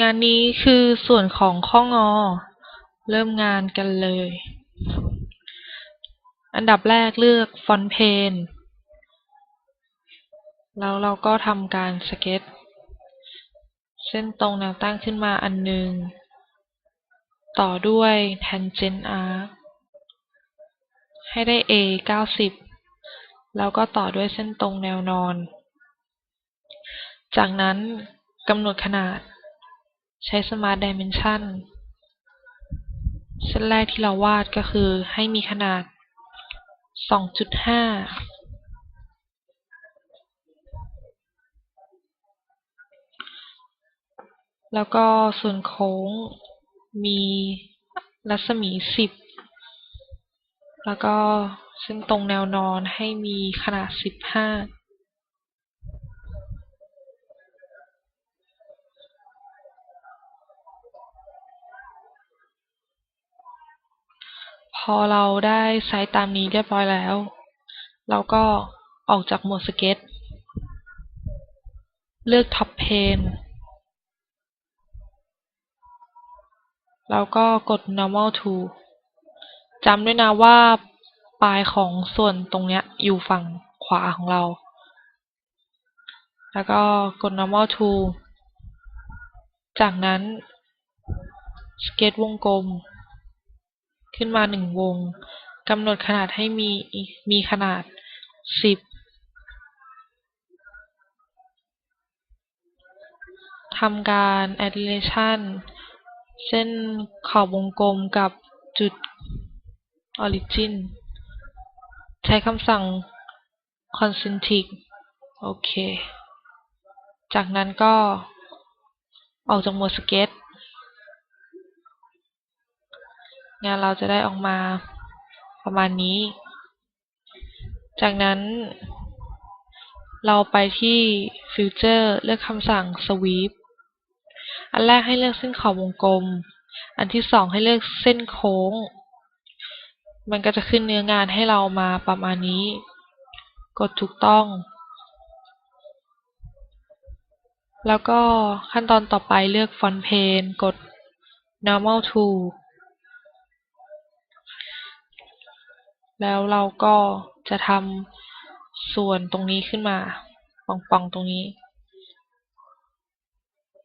งานนี้คือส่วนของข้องอ เริ่มงานกันเลย อันดับแรกเลือกฟอนต์เพนแล้วเราก็ทำการสเก็ต เส้นตรงแนวตั้งขึ้นมาอันหนึ่ง ต่อด้วย tangent arc ให้ได้ a 90 แล้วก็ต่อด้วยเส้นตรงแนวนอน จากนั้นกำหนดขนาด ใช้ Smart Dimension เส้นแรกที่เราวาดก็คือให้มีขนาด 2.5 แล้วก็ส่วนโค้งมีรัศมี 10 แล้วก็เส้นตรงแนวนอนให้มีขนาด 15 พอเราได้ไซส์ตามนี้เรียบร้อยแล้ว เราก็ออกจากโหมดสเก็ต เลือก Top Plane แล้วก็กด normal to จำด้วยนะว่าปลายของส่วนตรงเนี้ยอยู่ฝั่งขวาของเรา แล้วก็กด normal to จากนั้นสเก็ตวงกลม ขึ้นมาหนึ่งวงกำหนดขนาดให้มีมีขนาด10ทำการ Addition เส้นขอบวงกลมกับจุด Origin ใช้คำสั่ง concentric โอเค จากนั้นก็ออกจากหมดสเก็ต งานเราจะได้ออกมาประมาณนี้ จากนั้น เราไปที่ Future เลือกคำสั่ง Sweep อันแรกให้เลือกเส้นขอบวงกลม อันที่สองให้เลือกเส้นโค้ง มันก็จะขึ้นเนื้องานให้เรามาประมาณนี้ กดถูกต้อง แล้วก็ขั้นตอนต่อไปเลือก Font Plane กด Normal to แล้วเราก็จะทำส่วนตรงนี้ขึ้นมาป่องๆตรงนี้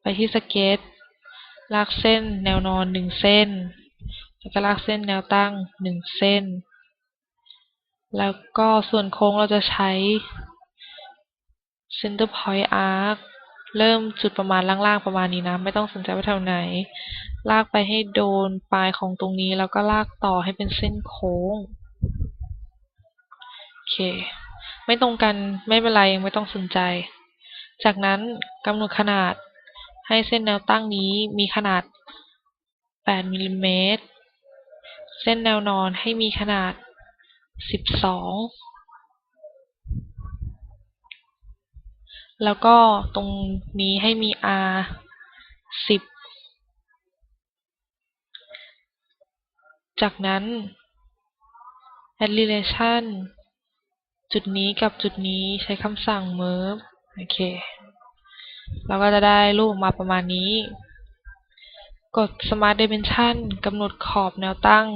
ไปที่สเก็ตลากเส้นแนวนอนหนึ่งเส้น แล้วก็ลากเส้นแนวตั้งหนึ่งเส้น แล้วก็ส่วนโค้งเราจะใช้ center point arc เริ่มจุดประมาณล่างๆประมาณนี้นะ ไม่ต้องสนใจว่าแถวไหน ลากไปให้โดนปลายของตรงนี้ แล้วก็ลากต่อให้เป็นเส้นโค้ง เค ไม่ตรงกันไม่เป็นไรยังไม่ต้องสนใจ จากนั้นกำหนดขนาดให้เส้นแนวตั้งนี้มีขนาด 8มิลลิเมตร เส้นแนวนอนให้มีขนาด 12 แล้วก็ตรงนี้ให้มี R 10 จากนั้น add relation จุดนี้กับจุดนี้ใช้คำสั่ง merge โอเค เราก็จะได้รูปออกมาประมาณนี้ กด smart dimension กำหนดขอบแนวตั้ง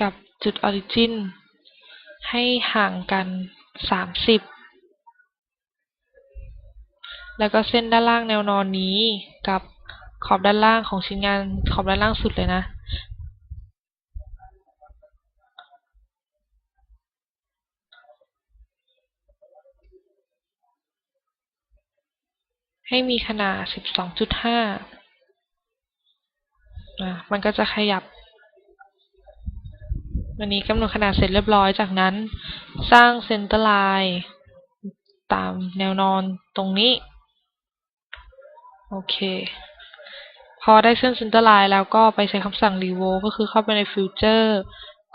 กับจุด origin ให้ห่างกัน 30 แล้วก็เส้นด้านล่างแนวนอนนี้กับขอบด้านล่างของชิ้นงานขอบด้านล่างสุดเลยนะ ให้มีขนาด 12.5อะมันก็จะขยับ วันนี้กำหนดขนาดเสร็จเรียบร้อยจากนั้น สร้างเซนเตอร์ไลน์ตามแนวนอนตรงนี้ โอเค พอได้เส้นเซนเตอร์ไลน์แล้วก็ไปใช้คำสั่ง revolve ก็คือเข้าไปใน future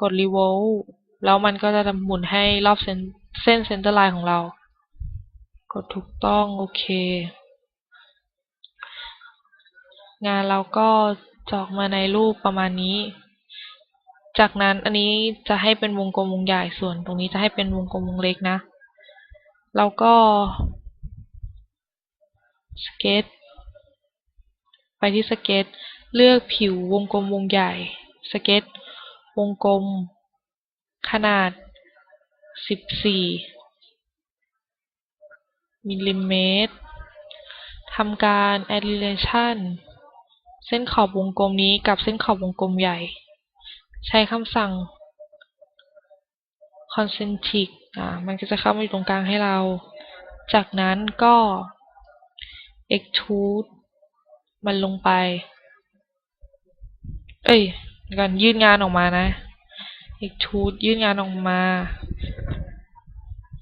กด revolve แล้วมันก็จะหมุนให้รอบเส้นเส้นเซนเตอร์ไลน์ของเรา กดถูกต้อง โอเค งานเราก็จะออกมาในรูปประมาณนี้ จากนั้นอันนี้จะให้เป็นวงกลมวงใหญ่ส่วน ตรงนี้จะให้เป็นวงกลมวงเล็กนะ เราก็สเก็ตไปที่สเก็ตเลือกผิววงกลมวงใหญ่ สเก็ตวงกลม ขนาด 14มิลลิเมตรทำการ Alignation เส้นขอบวงกลมนี้กับเส้นขอบวงกลมใหญ่ ใช้คำสั่ง concentric อ่ามันก็จะเข้ามาอยู่ตรงกลางให้เรา จากนั้นก็ extrude มันลงไป เอ้ยเดี๋ยวก่นงานออกมานะ extrude ยืดงานออกมา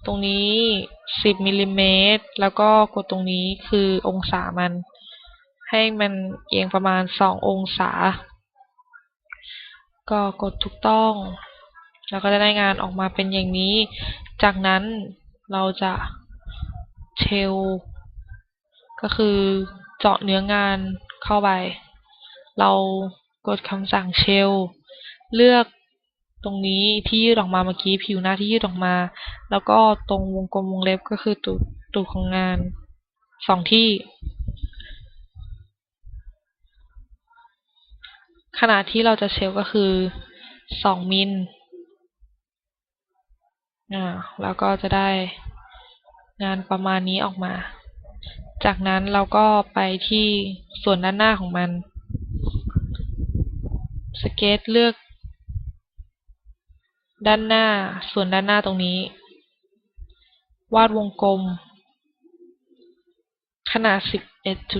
ตรงนี้ 10มิลลิเมตรแล้วก็กดตรงนี้คือองศามัน ให้มันเอียงประมาณ 2 องศา ก็กดถูกต้อง แล้วก็จะได้งานออกมาเป็นอย่างนี้ จากนั้นเราจะเชลก็คือเจาะเนื้องานเข้าไป เรากดคำสั่งเชลเลือกตรงนี้ที่ยืดออกมาเมื่อกี้ผิวหน้าที่ยืดออกมา แล้วก็ตรงวงกลมวงเล็บก็คือตูดตูดของงานสองที่ ขนาดที่เราจะเชลก็คือสองมิลอ่าแล้วก็จะได้งานประมาณนี้ออกมา จากนั้นเราก็ไปที่ส่วนด้านหน้าของมัน สเก็ตเลือก ด้านหน้าส่วนด้านหน้าตรงนี้ วาดวงกลม ขนาด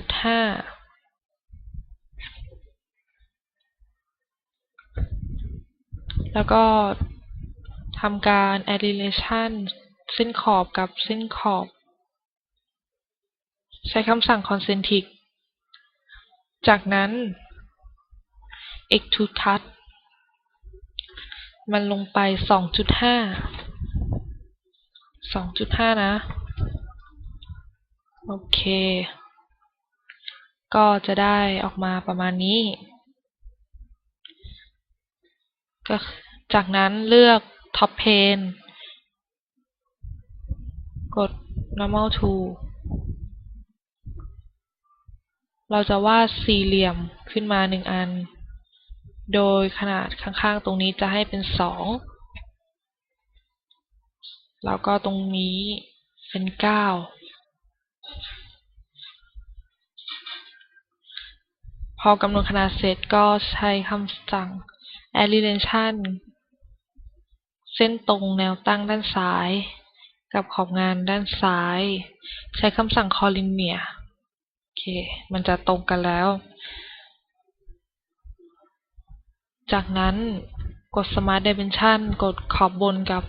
11.5 แล้วก็ทำการ Alignation เส้นขอบกับเส้นขอบ ใช้คำสั่ง concentric จากนั้น extrude cut มันลงไป 2.5 2.5 นะ โอเค ก็จะได้ออกมาประมาณนี้ จากนั้นเลือก top Pane กด normal to เราจะวาดสี่เหลี่ยมขึ้นมาหนึ่งอัน โดยขนาดข้างๆ ตรงนี้จะให้เป็นสองแล้วก็ตรงนี้เป็นเก้าพอกำหนดขนาดเสร็จก็ใช้คำสั่ง Alignation เส้นตรงแนวตั้งด้านซ้าย กับขอบงานด้านซ้าย ใช้คำสั่ง Collinear โอเค มันจะตรงกันแล้ว จากนั้นกด Smart Dimension กดขอบบนกับ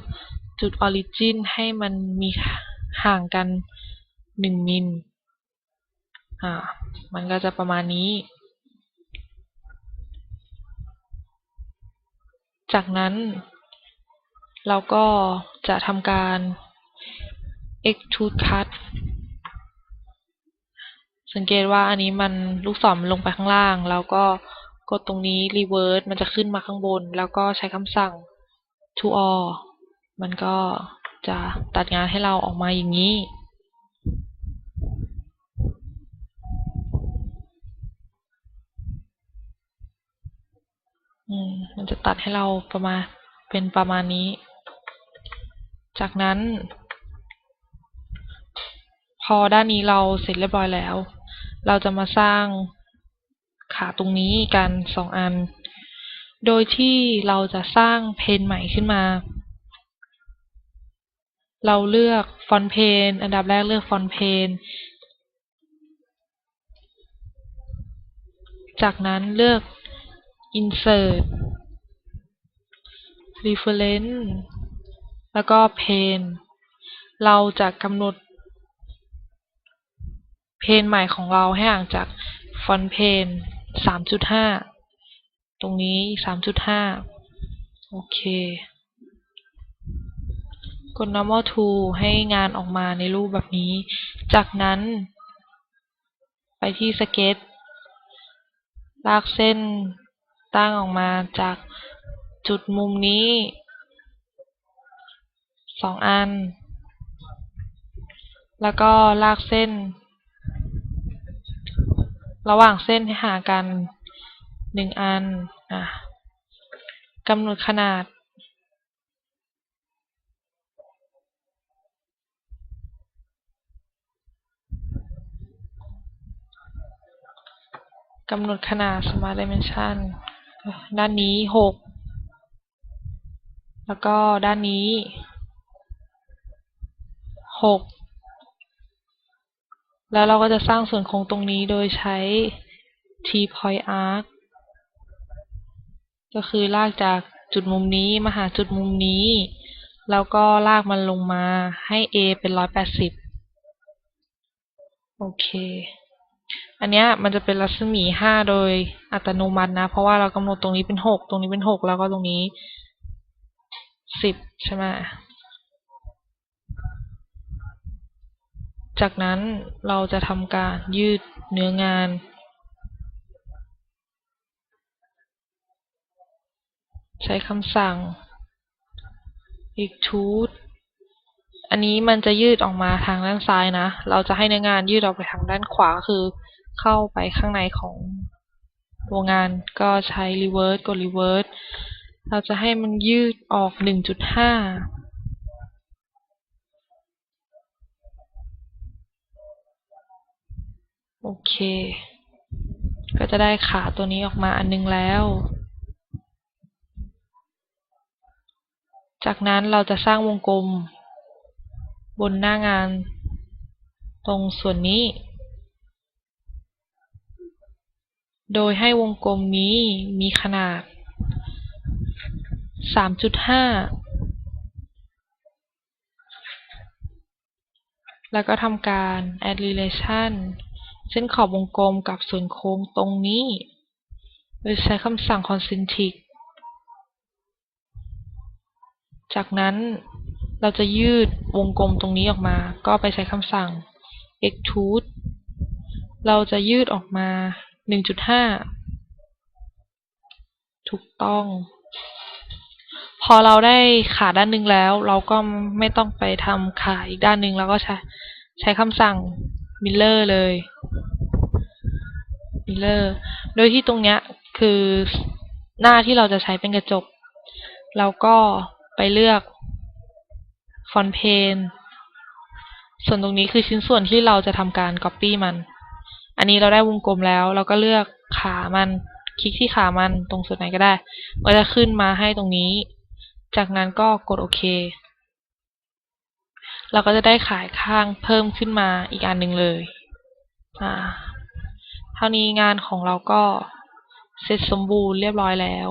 จุด Origin ให้มันมีห่างกัน 1 มิล อ่า มันก็จะประมาณนี้ จากนั้น เราก็จะทำการ extrude cut สังเกตว่าอันนี้มันลูกศรลงไปข้างล่าง แล้วก็กดตรงนี้ reverse มันจะขึ้นมาข้างบน แล้วก็ใช้คำสั่ง to all มันก็จะตัดงานให้เราออกมาอย่างนี้ มันจะตัดให้เราประมาณเป็นประมาณนี้ จากนั้น พอด้านนี้เราเสร็จเรียบร้อยแล้ว เราจะมาสร้างขาตรงนี้กันสองอัน โดยที่เราจะสร้างเพนใหม่ขึ้นมา เราเลือกฟอนเพน อันดับแรกเลือกฟอนเพน จากนั้นเลือก insert reference แล้วก็ pane เราจะกำหนดเพนใหม่ของเราให้ห่างจากฟอนเพน3.5 ตรงนี้ 3.5 โอเค กด normal tool ให้งานออกมาในรูปแบบนี้ จากนั้น ไปที่สเก็ตลากเส้น ตั้งออกมาจากจุดมุมนี้สองอัน แล้วก็ลากเส้น ระหว่างเส้นให้ห่างกันหนึ่งอันอะกำหนดขนาด กำหนดขนาด Smart Dimension ด้านนี้หกแล้วก็ด้านนี้หกแล้วเราก็จะสร้างส่วนโค้งตรงนี้โดยใช้ T-point arc ก็คือลากจากจุดมุมนี้มาหาจุดมุมนี้ แล้วก็ลากมันลงมาให้ A เป็นร้อยแปดสิบโอเค อันเนี้ยมันจะเป็นรัศมีห้าโดยอัตโนมัตินะ เพราะว่าเรากำหนดตรงนี้เป็นหกตรงนี้เป็นหกแล้วก็ตรงนี้สิบใช่ไหมจากนั้นเราจะทำการยืดเนื้องาน ใช้คำสั่ง extrude อันนี้มันจะยืดออกมาทางด้านซ้ายนะ เราจะให้เนื้องานยืดออกไปทางด้านขวาคือ เข้าไปข้างในของตัวงานก็ใช้ reverse กด reverse เราจะให้มันยืดออก 1.5โอเค ก็จะได้ขาตัวนี้ออกมาอันนึงแล้ว จากนั้นเราจะสร้างวงกลม บนหน้างาน ตรงส่วนนี้ โดยให้วงกลมนี้มีขนาด 3.5 แล้วก็ทำการ add relation เส้นขอบวงกลมกับส่วนโค้งตรงนี้ โดยใช้คำสั่ง concentric จากนั้นเราจะยืดวงกลมตรงนี้ออกมา ก็ไปใช้คำสั่ง extrude เราจะยืดออกมา 1.5ถูกต้อง พอเราได้ขาด้านหนึ่งแล้ว เราก็ไม่ต้องไปทำขาอีกด้านหนึ่งเราก็ใช้ใช้คำสั่ง miller เลย miller โดยที่ตรงเนี้ยคือหน้าที่เราจะใช้เป็นกระจก เราก็ไปเลือก font plane ส่วนตรงนี้คือชิ้นส่วนที่เราจะทำการ copy มัน อันนี้เราได้วงกลมแล้ว เราก็เลือกขามัน คลิกที่ขามันตรงส่วนไหนก็ได้มันจะขึ้นมาให้ตรงนี้ จากนั้นก็กดโอเค เราก็จะได้ขายข้างเพิ่มขึ้นมาอีกอันหนึ่งเลยอ่าเท่านี้งานของเราก็เสร็จสมบูรณ์เรียบร้อยแล้ว